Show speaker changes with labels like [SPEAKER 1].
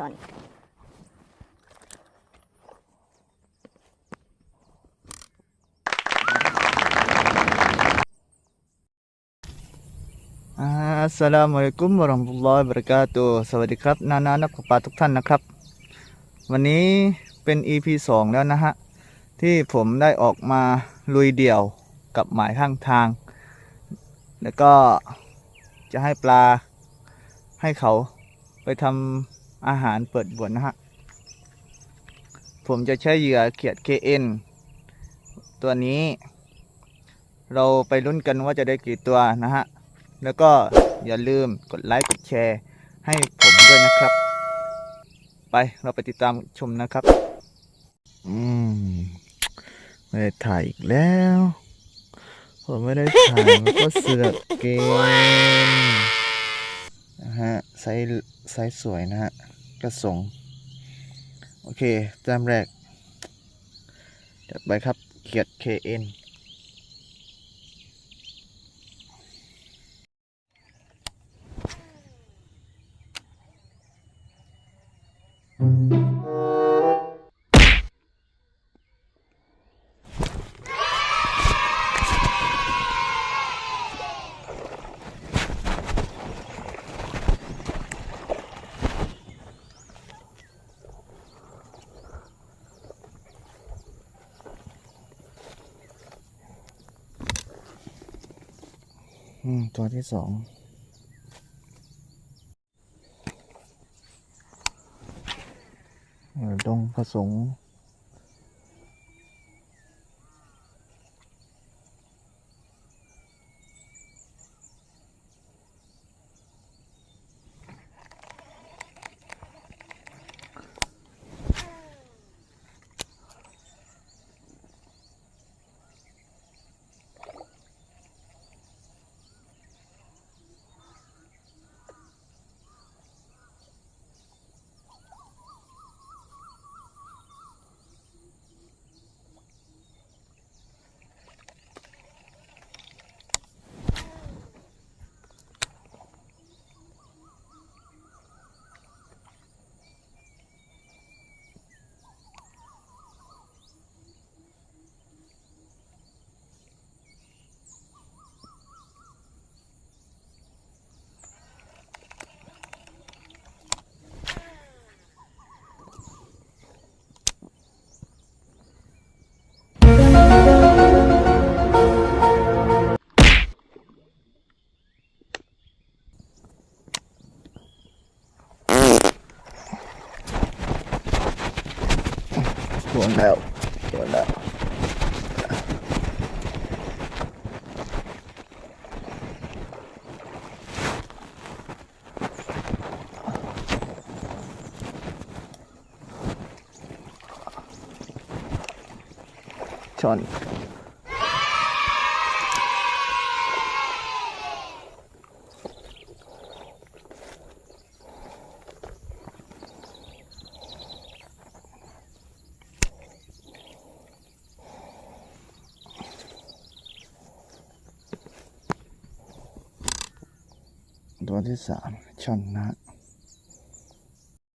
[SPEAKER 1] ช่อน
[SPEAKER 2] อัสสลามุอะลัยกุมวะราะห์มะตุลลอฮิวะบะเราะกาตุสวัสดีครับ นานานักตกปาทุกท่านนะครับ วันนี้เป็น EP 2 แล้วนะฮะ ที่ผมได้ออกมาลุยเดี่ยวกับหมายข้างทาง แล้วก็จะให้ปลาให้เขาไปทำ อาหารเปิดบวนนะฮะ ผมจะใช้เหยื่อเขียด KN ตัวนี้ เราไปลุ้นกันว่าจะได้กี่ตัวนะฮะ แล้วก็อย่าลืมกดไลค์กดแชร์ ให้ผมด้วยนะครับ ไปเราไปติดตามชมนะครับ อืมไม่ได้ถ่ายอีกแล้ว ผมไม่ได้ถ่ายมันก็เสือกเกม นะฮะไซส์ไซส์สวยนะฮะกระสงโอเคแต้มแรกจัดไปครับเกียรติ KN อืม ตัวที่สองเออดงผสม โดนแล้วโดนแล้ว ชน ตัวที่สามช่อนนะฮะ